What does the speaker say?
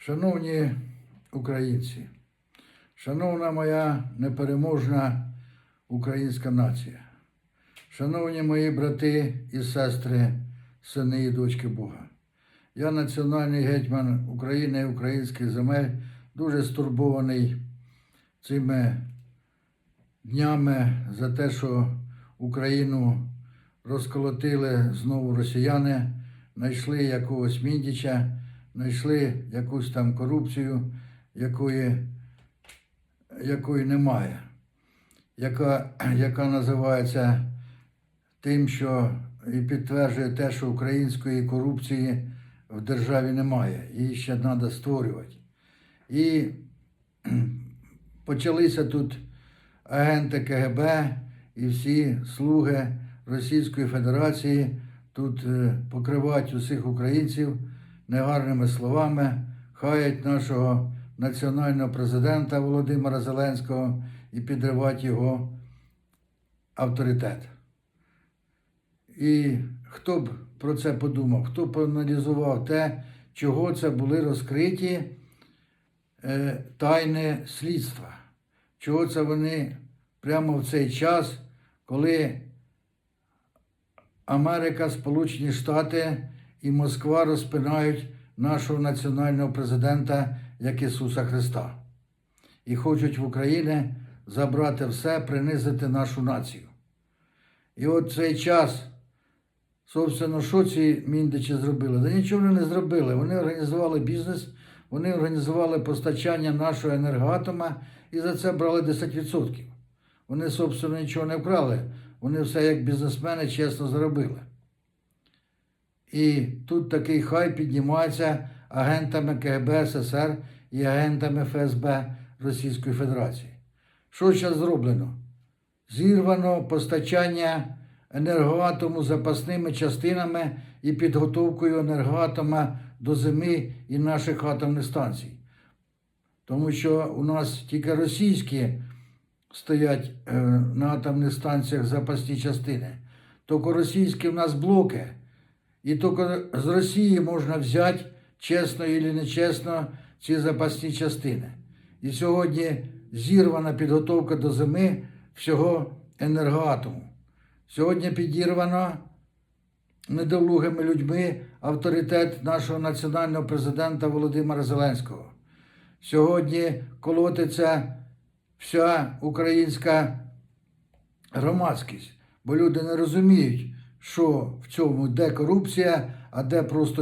Шановні українці, шановна моя непереможна українська нація, шановні мої брати і сестри, сини і дочки Бога, я національний гетьман України і українських земель, дуже стурбований цими днями за те, що Україну розколотили знову росіяни, знайшли якогось міндіча, знайшли якусь там корупцію, якої, якої немає, яка, яка називається тим, що і підтверджує те, що української корупції в державі немає. Її ще треба створювати. І почалися тут агенти КГБ і всі слуги Російської Федерації тут е, покривають усіх українців негарними словами, хаять нашого національного президента Володимира Зеленського і підривають його авторитет. І хто б про це подумав, хто б аналізував те, чого це були розкриті е, тайни слідства, чого це вони прямо в цей час, коли Америка, Сполучені Штати і Москва розпинають нашого національного президента як Ісуса Христа і хочуть в Україні забрати все, принизити нашу націю. І от цей час, собственно, що ці міндичі зробили? Да нічого вони не зробили. Вони організували бізнес, вони організували постачання нашого енергоатома і за це брали 10%. Вони, собственно, нічого не вкрали. Вони все як бізнесмени чесно заробили. І тут такий хай піднімається агентами КГБ СССР і агентами ФСБ Російської Федерації. Що зараз зроблено? Зірвано постачання енергоатому запасними частинами і підготовкою енергоатома до зими і наших атомних станцій. Тому що у нас тільки російські стоять е, на атомних станціях запасні частини. Тільки російські в нас блоки. І тільки з Росії можна взяти чесно і нечесно ці запасні частини. І сьогодні зірвана підготовка до зими всього енергоатому. Сьогодні підірвано недолугими людьми авторитет нашого національного президента Володимира Зеленського. Сьогодні колотиться вся українська громадськість, бо люди не розуміють, що в цьому де корупція, а де просто.